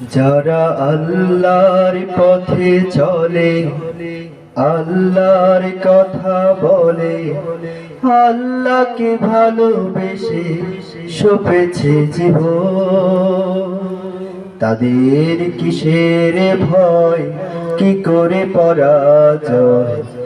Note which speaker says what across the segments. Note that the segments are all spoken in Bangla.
Speaker 1: যারা আল্লাহর পথে চলে, আল্লাহর কথা বলে, আল্লাহকে ভালোবেসে সপেছে জীব তাদের কিসের ভয়, কি করে পরাজয়?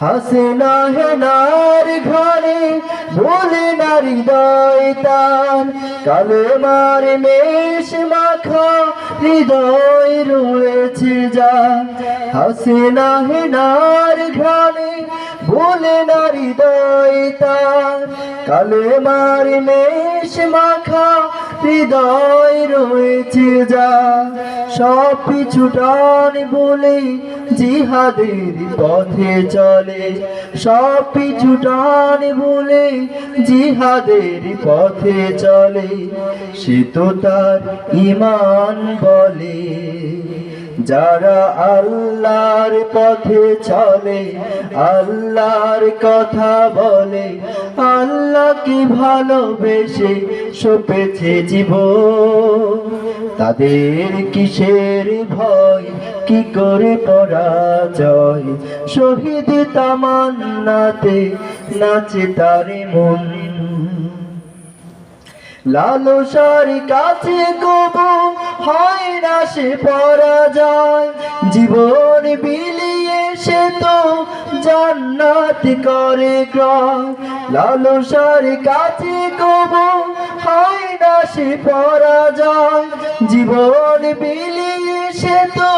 Speaker 1: হাসে না হেনার ঘরে বলে না হৃদয় তার কালে মার মেষ মাখা হৃদয় রয়েছে যা। হাসে না হেনার ঘরে বলে না হৃদয় তার কালে মার মেষ মাখা হৃদয় রয়েছে যা সব পিছুটান বলে জিহাদের পথে চলে। সব পিছুটান বলে জিহাদের পথে চলে। সে তো তার ইমান বলে, যারা আল্লাহর পথে চলে, আল্লাহর কথা বলে আল্লাহকে ভালোবেসে সপেছে জীবন? তাদের কিসের ভয়? কি করে পরাজয়? শহীদ তামান্নাতে নাচে তারে মন। লালসার কাছে কবু হয় না সে পরাজয়। জীবন তো জান্নাত করে ক্রয় লালসার কাছে কবু, হয় না সে পরাজয়। জীবন বিলিয়ে সে তো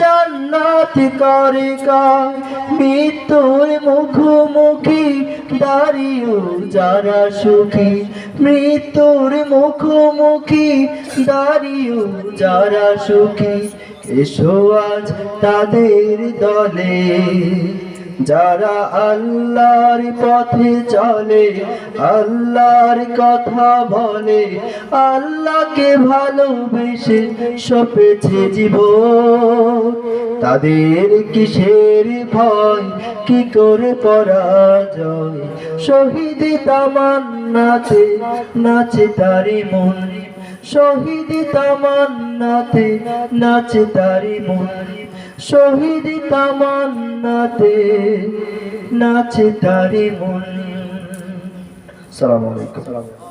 Speaker 1: জান্নাত করে কায় মৃত্যুর মুখোমুখি দাঁড়িয়েও যারা সুখী, মৃত্যুর মুখোমুখি দাঁড়িয়েও যারা সুখী, এসো আজ তাদের দলে। যারা আল্লাহর পথে চলে, আল্লাহর কথা বলে, আল্লাহকে ভালোবেসে সপেছে জীবন। তাদের কিসের ভয়, কি করে পরাজয়? শহীদ তামান্নাতে নাচে নাচে তারি মন। শহীদ তামান্নাতে নাচে তারি মন। শহীদ তামান্নাতে নাচে তারি মন। সালাম আলাইকুম।